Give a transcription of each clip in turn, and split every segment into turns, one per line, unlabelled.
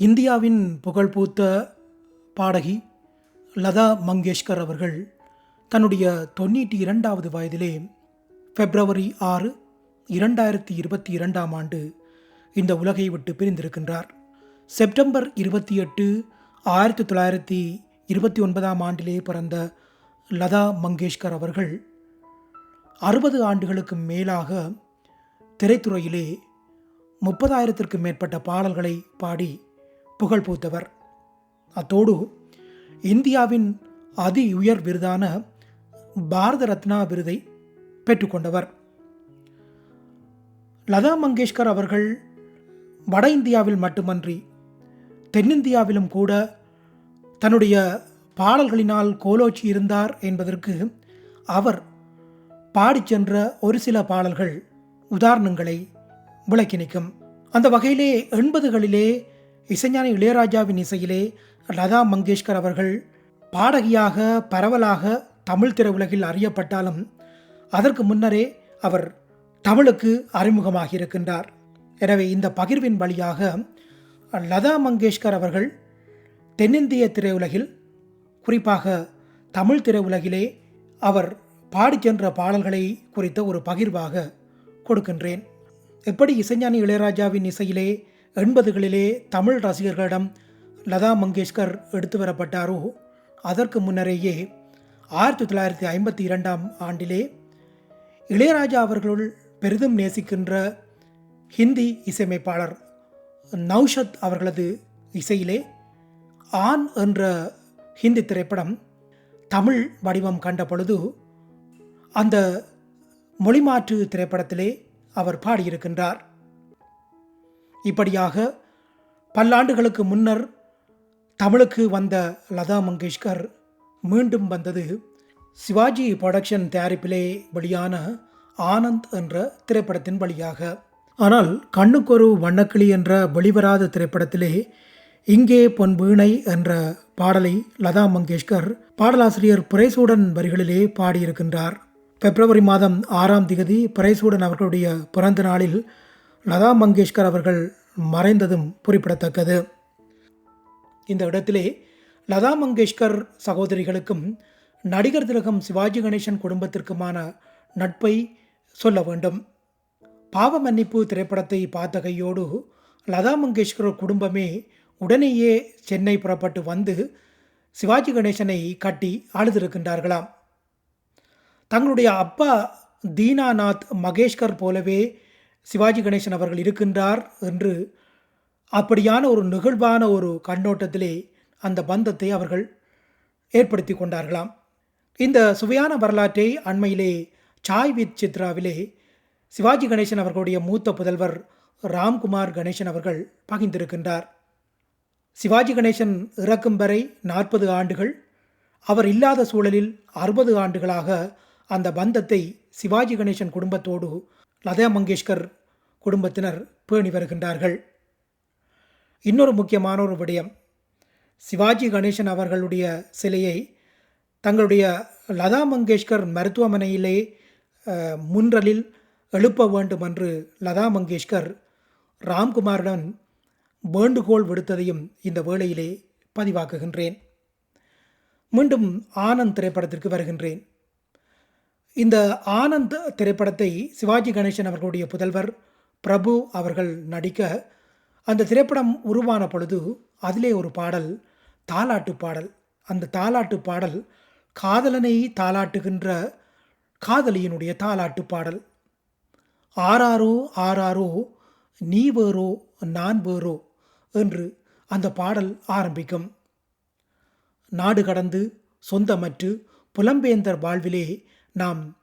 இந்தியாவின் புகழ்பூத்த பாடகி லதா மங்கேஷ்கர் அவர்கள் தன்னுடைய தொண்ணூற்றி இரண்டாவது வயதிலே பிப்ரவரி ஆறு இரண்டாயிரத்தி இருபத்தி இரண்டாம் ஆண்டு இந்த உலகை விட்டு பிரிந்திருக்கின்றார். செப்டம்பர் இருபத்தி எட்டு ஆயிரத்தி தொள்ளாயிரத்தி இருபத்தி ஒன்பதாம் ஆண்டிலே பிறந்த லதா மங்கேஷ்கர் அவர்கள் அறுபது ஆண்டுகளுக்கு மேலாக திரைத்துறையிலே முப்பதாயிரத்திற்கும் மேற்பட்ட பாடல்களை பாடி புகழ் பூத்தவர். அத்தோடு இந்தியாவின் அதி உயர் விருதான பாரத ரத்னா விருதை பெற்றுக்கொண்டவர் லதா மங்கேஷ்கர் அவர்கள் வட இந்தியாவில் மட்டுமன்றி தென்னிந்தியாவிலும் கூட தன்னுடைய பாடல்களினால் கோலோச்சி இருந்தார் என்பதற்கு அவர் பாடிச் சென்ற ஒரு சில பாடல்கள் உதாரணங்களை விளக்கி நிற்கும். அந்த வகையிலே எண்பதுகளிலே இசைஞானி இளையராஜாவின் இசையிலே லதா மங்கேஷ்கர் அவர்கள் பாடகியாக பரவலாக தமிழ் திரையுலகில் அறியப்பட்டாலும் அதற்கு முன்னரே அவர் தமிழுக்கு அறிமுகமாக இருக்கின்றார் எனவே இந்த பகிர்வின் வழியாக லதா மங்கேஷ்கர் அவர்கள் தென்னிந்திய திரையுலகில் குறிப்பாக தமிழ் திரையுலகிலே அவர் பாடிச் சென்ற பாடல்களை குறித்த ஒரு பகிர்வாக கொடுக்கின்றேன். எப்படி இசைஞானி இளையராஜாவின் இசையிலே எண்பதுகளிலே தமிழ் ரசிகர்களிடம் லதா மங்கேஷ்கர் எடுத்து வரப்பட்டாரோ? அதற்கு முன்னரேயே ஆயிரத்தி தொள்ளாயிரத்தி ஐம்பத்தி இரண்டாம் ஆண்டிலே இளையராஜா அவர்களுள் பெரிதும் நேசிக்கின்ற ஹிந்தி இசையமைப்பாளர் நௌஷத் அவர்களது இசையிலே ஆண் என்ற ஹிந்தி திரைப்படம் தமிழ் வடிவம் கண்ட பொழுது அந்த மொழிமாற்று திரைப்படத்திலே அவர் பாடியிருக்கின்றார். இப்படியாக பல்லாண்டுகளுக்கு முன்னர் தமிழுக்கு வந்த லதா மங்கேஷ்கர் மீண்டும் வந்தது. சிவாஜி ப்ரொடக்ஷன் தயாரிப்பிலே வெளியான ஆனந்த் என்ற திரைப்படத்தின் வழியாக. ஆனால் கண்ணுக்கொரு வண்ணக்கிளி என்ற வெளிவராத திரைப்படத்திலே இங்கே பொன் வீணை என்ற பாடலை லதா மங்கேஷ்கர் பாடலாசிரியர் புரைசூடன் வரிகளிலே பாடியிருக்கின்றார். பிப்ரவரி மாதம் ஆறாம் திகதி புரைசூடன் அவர்களுடைய பிறந்த நாளில் லதா மங்கேஷ்கர் அவர்கள் மறைந்ததும் குறிப்பிடத்தக்கது. இந்த இடத்திலே லதா மங்கேஷ்கர் சகோதரிகளுக்கும் நடிகர் திலகம் சிவாஜி கணேசன் குடும்பத்திற்குமான நட்பை சொல்ல வேண்டும். பாவ மன்னிப்பு திரைப்படத்தை பார்த்த கையோடு லதா மங்கேஷ்கர் குடும்பமே உடனேயே சென்னை புறப்பட்டு வந்து சிவாஜி கணேசனை கட்டி அழுதிருக்கின்றார்களாம். தங்களுடைய அப்பா தீனாநாத் மகேஷ்கர் போலவே சிவாஜி கணேசன் அவர்கள் இருக்கின்றார் என்று அப்படியான ஒரு நிகழ்வான ஒரு கண்ணோட்டத்திலே அந்த பந்தத்தை அவர்கள் ஏற்படுத்தி கொண்டார்களாம். இந்த சுவையான வரலாற்றை அண்மையிலே சாய் வித் சித்ராவிலே சிவாஜி கணேசன் அவர்களுடைய மூத்த புதல்வர் ராம்குமார் கணேசன் அவர்கள் பகிர்ந்திருக்கின்றார். சிவாஜி கணேசன் இறக்கும் வரை நாற்பது ஆண்டுகள் அவர் இல்லாத சூழலில் அறுபது ஆண்டுகளாக அந்த பந்தத்தை சிவாஜி கணேசன் குடும்பத்தோடு லதா மங்கேஷ்கர் குடும்பத்தினர் பேணி வருகின்றார்கள். இன்னொரு முக்கியமான ஒரு விடயம் சிவாஜி கணேசன் அவர்களுடைய சிலையை தங்களுடைய லதா மங்கேஷ்கர் மருத்துவமனையிலே முன்றலில் எழுப்ப வேண்டும் என்று லதா மங்கேஷ்கர் ராம்குமாருடன் வேண்டுகோள் விடுத்ததையும் இந்த வேளையிலே பதிவாக்குகின்றேன். மீண்டும் ஆனந்த் திரைப்படத்திற்கு வருகின்றேன். இந்த ஆனந்த் திரைப்படத்தை சிவாஜி கணேசன் அவர்களுடைய புதல்வர் பிரபு அவர்கள் நடிக்க அந்த திரைப்படம் உருவான பொழுது அதிலே ஒரு பாடல் தாலாட்டு பாடல். அந்த தாலாட்டு பாடல் காதலனை தாலாட்டுகின்ற காதலியினுடைய தாலாட்டு பாடல். ஆறாரோ ஆறாரோ நீ வேறோ நான் வேறோ என்று அந்த பாடல் ஆரம்பிக்கும். நாடு கடந்து சொந்தமற்று புலம்பெயர்ந்தர் வாழ்விலே நாம்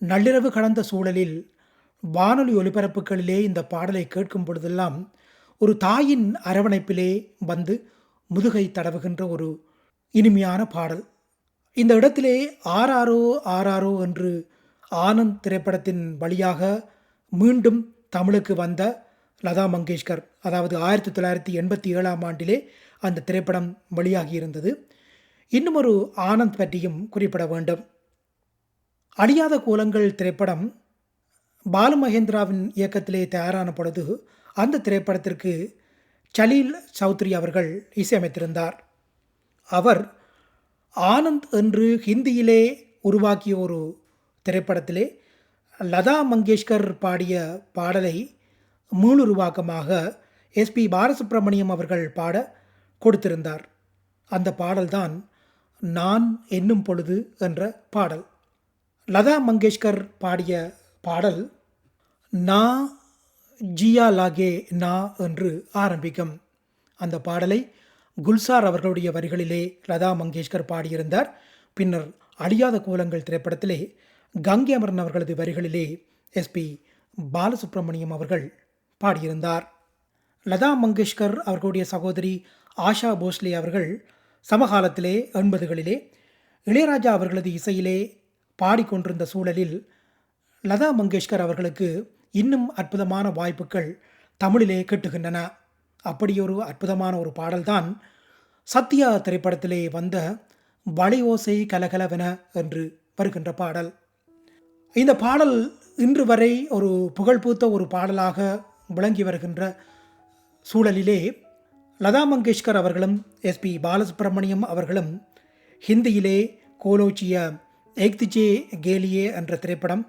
நள்ளிரவு கடந்த சூழலில் வானொலி ஒலிபரப்புகளிலே இந்த பாடலை கேட்கும் பொழுதெல்லாம் ஒரு தாயின் அரவணைப்பிலே வந்து முதுகை தடவுகின்ற ஒரு இனிமையான பாடல். இந்த இடத்திலே ஆறாரோ ஆறாரோ என்று ஆனந்த் திரைப்படத்தின் வழியாக மீண்டும் தமிழுக்கு வந்த லதா மங்கேஷ்கர் அதாவது ஆயிரத்தி தொள்ளாயிரத்தி எண்பத்தி ஏழாம் ஆண்டிலே அந்த திரைப்படம் வெளியாகியிருந்தது. இன்னும் ஒரு ஆனந்த் பற்றியும் குறிப்பிட வேண்டும். அழியாத கோலங்கள் திரைப்படம் பாலு மகேந்திராவின் இயக்கத்திலே தயாரான பொழுது அந்த திரைப்படத்திற்கு சலீல் சௌத்ரி அவர்கள் இசையமைத்திருந்தார். அவர் ஆனந்த் என்று ஹிந்தியிலே உருவாக்கிய ஒரு திரைப்படத்திலே லதா மங்கேஷ்கர் பாடிய பாடலை மீளுருவாக்கமாக எஸ்பி பாலசுப்ரமணியம் அவர்கள் பாட கொடுத்திருந்தார். அந்த பாடல்தான் நான் என்னும் பொழுது என்ற பாடல். லதா மங்கேஷ்கர் பாடிய பாடல் நா ஜியா லாகே நா என்று ஆரம்பிக்கும். அந்த பாடலை குல்சார் அவர்களுடைய வரிகளிலே லதா மங்கேஷ்கர் பாடியிருந்தார். பின்னர் அழியாத கோலங்கள் திரைப்படத்திலே கங்கை அமரன் அவர்களது வரிகளிலே எஸ்பி பாலசுப்ரமணியம் அவர்கள் பாடியிருந்தார். லதா மங்கேஷ்கர் அவர்களுடைய சகோதரி ஆஷா போஸ்லே அவர்கள் சமகாலத்திலே எண்பதுகளிலே இளையராஜா அவர்களது இசையிலே பாடிக்கொண்டிருந்த சூழலில் லதா மங்கேஷ்கர் அவர்களுக்கு இன்னும் அற்புதமான வாய்ப்புகள் தமிழிலே கிட்டுகின்றன. அப்படியொரு அற்புதமான ஒரு பாடல்தான் சத்யா திரைப்படத்திலே வந்த வளை ஓசை கலகலவென என்று வருகின்ற பாடல். இந்த பாடல் இன்று வரை ஒரு புகழ்பூத்த ஒரு பாடலாக விளங்கி வருகின்ற சூழலிலே லதா மங்கேஷ்கர் அவர்களும் எஸ்பி பாலசுப்ரமணியம் அவர்களும் ஹிந்தியிலே கோலோச்சிய ஏக்திஜே கேலியே என்ற திரைப்படம்.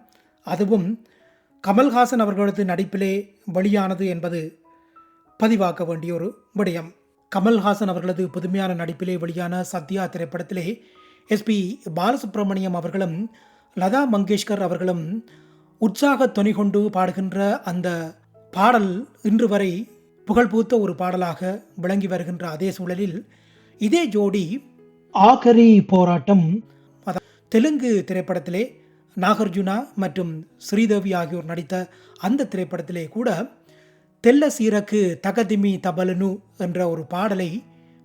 அதுவும் கமல்ஹாசன் அவர்களது நடிப்பிலே வெளியானது என்பது பதிவாக்க வேண்டிய ஒரு விடயம். கமல்ஹாசன் அவர்களது புதுமையான நடிப்பிலே வெளியான சத்யா திரைப்படத்திலே எஸ்பி பாலசுப்ரமணியம் அவர்களும் லதா மங்கேஷ்கர் அவர்களும் உற்சாக துணி கொண்டு பாடுகின்ற அந்த பாடல் இன்று வரை புகழ்பூத்த ஒரு பாடலாக விளங்கி வருகின்ற அதே சூழலில் இதே ஜோடி ஆகரி போராட்டம் தெலுங்கு திரைப்படத்திலே நாகார்ஜுனா மற்றும் ஸ்ரீதேவி ஆகியோர் நடித்த அந்த திரைப்படத்திலே கூட தெல்ல சீரக்கு தகதிமி தபலனு என்ற ஒரு பாடலை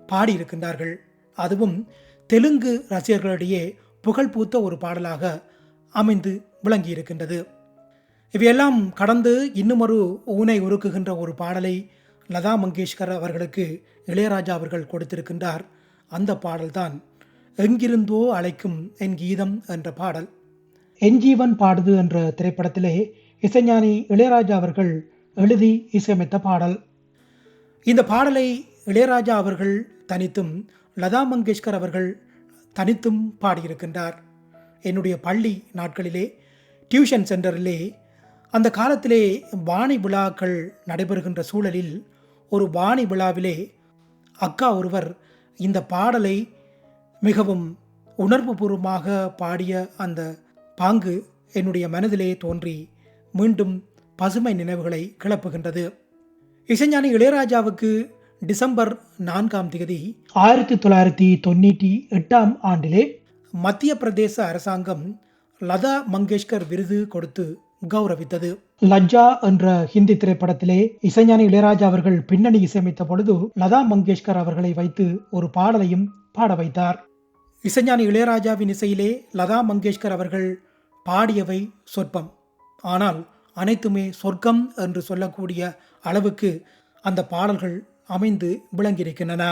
பாடியிருக்கின்றார்கள். அதுவும் தெலுங்கு ரசிகர்களிடையே புகழ்பூத்த ஒரு பாடலாக அமைந்து விளங்கியிருக்கின்றது. இவையெல்லாம் கடந்து இன்னுமொரு ஊனை உருக்குகின்ற ஒரு பாடலை லதா மங்கேஷ்கர் அவர்களுக்கு இளையராஜா அவர்கள் கொடுத்திருக்கின்றார். அந்த பாடல்தான் எங்கிருந்தோ அழைக்கும் என் கீதம் என்ற பாடல். என் ஜீவன் பாடுது என்ற திரைப்படத்திலே இசைஞானி இளையராஜா அவர்கள் எழுதி இசையமைத்த பாடல். இந்த பாடலை இளையராஜா அவர்கள் தனித்தும் லதா மங்கேஷ்கர் அவர்கள் தனித்தும் பாடியிருக்கின்றார். என்னுடைய பள்ளி நாட்களிலே டியூஷன் சென்டரிலே அந்த காலத்திலே வாணி விழாக்கள் நடைபெறுகின்ற சூழலில் ஒரு வாணி விழாவிலே அக்கா ஒருவர் இந்த பாடலை மிகவும் உணர்வுபூர்வமாக பாடிய அந்த பாங்கு என்னுடைய மனதிலே தோன்றி மீண்டும் பசுமை நினைவுகளை கிளப்புகின்றது. இசைஞானி இளையராஜாவுக்கு டிசம்பர் நான்காம் தேதி ஆயிரத்தி தொள்ளாயிரத்தி தொண்ணூற்றி எட்டாம் ஆண்டிலே மத்திய பிரதேச அரசாங்கம் லதா மங்கேஷ்கர் விருது கொடுத்து கௌரவித்தது. லஜ்ஜா என்ற ஹிந்தி திரைப்படத்திலே இசைஞானி இளையராஜா அவர்கள் பின்னணி இசையமைத்த பொழுது லதா மங்கேஷ்கர் அவர்களை வைத்து ஒரு பாடலையும் பாட வைத்தார். இசைஞானி இளையராஜாவின் இசையிலே லதா மங்கேஷ்கர் அவர்கள் பாடியவை சொற்பம். ஆனால் அனைத்துமே சொர்க்கம் என்று சொல்லக்கூடிய அளவுக்கு அந்த பாடல்கள் அமைந்து விளங்கியிருக்கின்றன.